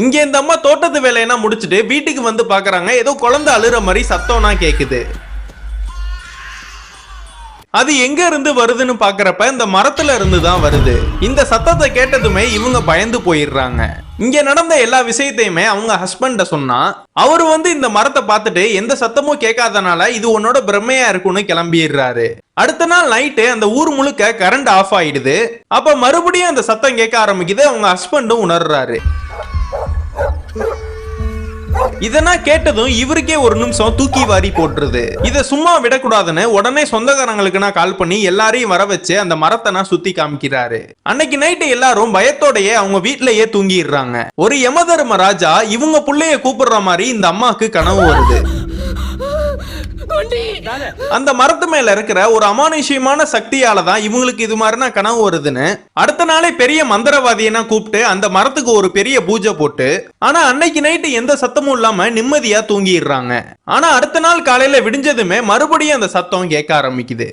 இங்க இந்த அம்மா தோட்டத்து வேலையெல்லாம் முடிச்சுட்டு வீட்டுக்கு வந்து பாக்குறாங்க. ஏதோ குழந்தை அழுற மாதிரி சத்தம்னா கேக்குது. அது எங்க இருந்து வருதுன்னு பாக்குறப்ப இந்த மரத்துல இருந்து தான் வருது. இந்த சத்தத்தை கேட்டதுமே இவங்க பயந்து போயிடுறாங்க. இங்க நடந்த எல்லா விஷயத்தையுமே அவங்க ஹஸ்பண்ட சொன்னா அவரு வந்து இந்த மரத்தை பார்த்துட்டு எந்த சத்தமும் கேட்காதனால இது உன்னோட பிரம்மையா இருக்கும்னு கிளம்பிடுறாரு. அடுத்த நாள் நைட்டு அந்த ஊர் முழுக்க கரண்ட் ஆஃப் ஆயிடுது. அப்ப மறுபடியும் அந்த சத்தம் கேட்க ஆரம்பிக்குது. அவங்க ஹஸ்பண்டும் உணர்றாரு. இதெல்லாம் கேட்டதும் இவருக்கே ஒரு நிமிஷம் தூக்கி வாரி போட்டுருது. இதை சும்மா விடக்கூடாதுன்னு உடனே சொந்தக்காரங்களுக்கு நான் கால் பண்ணி எல்லாரையும் வர வச்சு அந்த மரத்தை நான் சுத்தி காமிக்கிறாரு. அன்னைக்கு நைட்டு எல்லாரும் பயத்தோடயே அவங்க வீட்லயே தூங்கிடுறாங்க. ஒரு யமதர்ம ராஜா இவங்க புள்ளைய கூப்பிடுற மாதிரி இந்த அம்மாக்கு கனவு வருது. அந்த மரத்து மேல இருக்கிற ஒரு அமானுஷ்யமான சக்தியால தான் இவங்களுக்கு இது மாதிரினா கனவு வருதுன்னு. அடுத்த நாளே பெரிய மந்திரவாதியனா கூப்பிட்டு அந்த மரத்துக்கு ஒரு பெரிய பூஜை போட்டு ஆனா அன்னைக்கு நைட்டு எந்த சத்தமும் இல்லாம நிம்மதியா தூங்கிடுறாங்க. ஆனா அடுத்த நாள் காலையில விடிஞ்சதுமே மறுபடியும் அந்த சத்தம் கேட்க ஆரம்பிக்குது.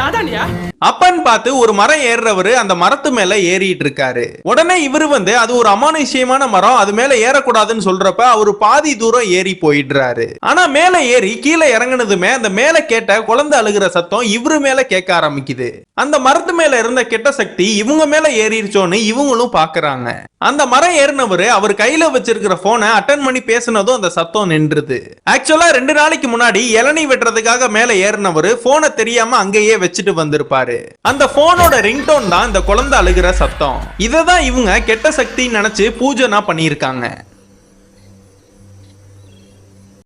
தாதானியா? அப்பன்னு பார்த்து ஒரு மரம் ஏறுறவரு அந்த மரத்து மேல ஏறிட்டு இருக்காரு. உடனே இவரு வந்து அது ஒரு அமானுஷ்யமான மரம் அது மேல ஏறக்கூடாதுன்னு சொல்றப்ப அவரு பாதி தூரம் ஏறி போயிடுறாரு. ஆனா மேல ஏறி கீழே இறங்கினதுமே அந்த மேல கேட்ட குழந்தை அழுகிற சத்தம் இவரு மேல கேட்க ஆரம்பிக்குது. அந்த மரத்து மேல இருந்த கெட்ட சக்தி இவங்க மேல ஏறிடுச்சோன்னு இவங்களும் பாக்குறாங்க. அந்த மரம் ஏறினவரு அவர் கையில வச்சிருக்கிற போனை அட்டன் பண்ணி பேசினதும் அந்த சத்தம் நின்றுது. ஆக்சுவலா ரெண்டு நாளைக்கு முன்னாடி இளநீ வெட்டுறதுக்காக மேல ஏறினவரு போனை தெரியாம அங்கேயே வச்சுட்டு வந்திருப்பாரு. அந்த போனோட ரிங்டோன் தான் இந்த குழந்தை அழுகிற சத்தம். இதை தான் இவங்க கெட்ட சக்தின்னு நினைச்சு பூஜைனா பண்ணியிருக்காங்க.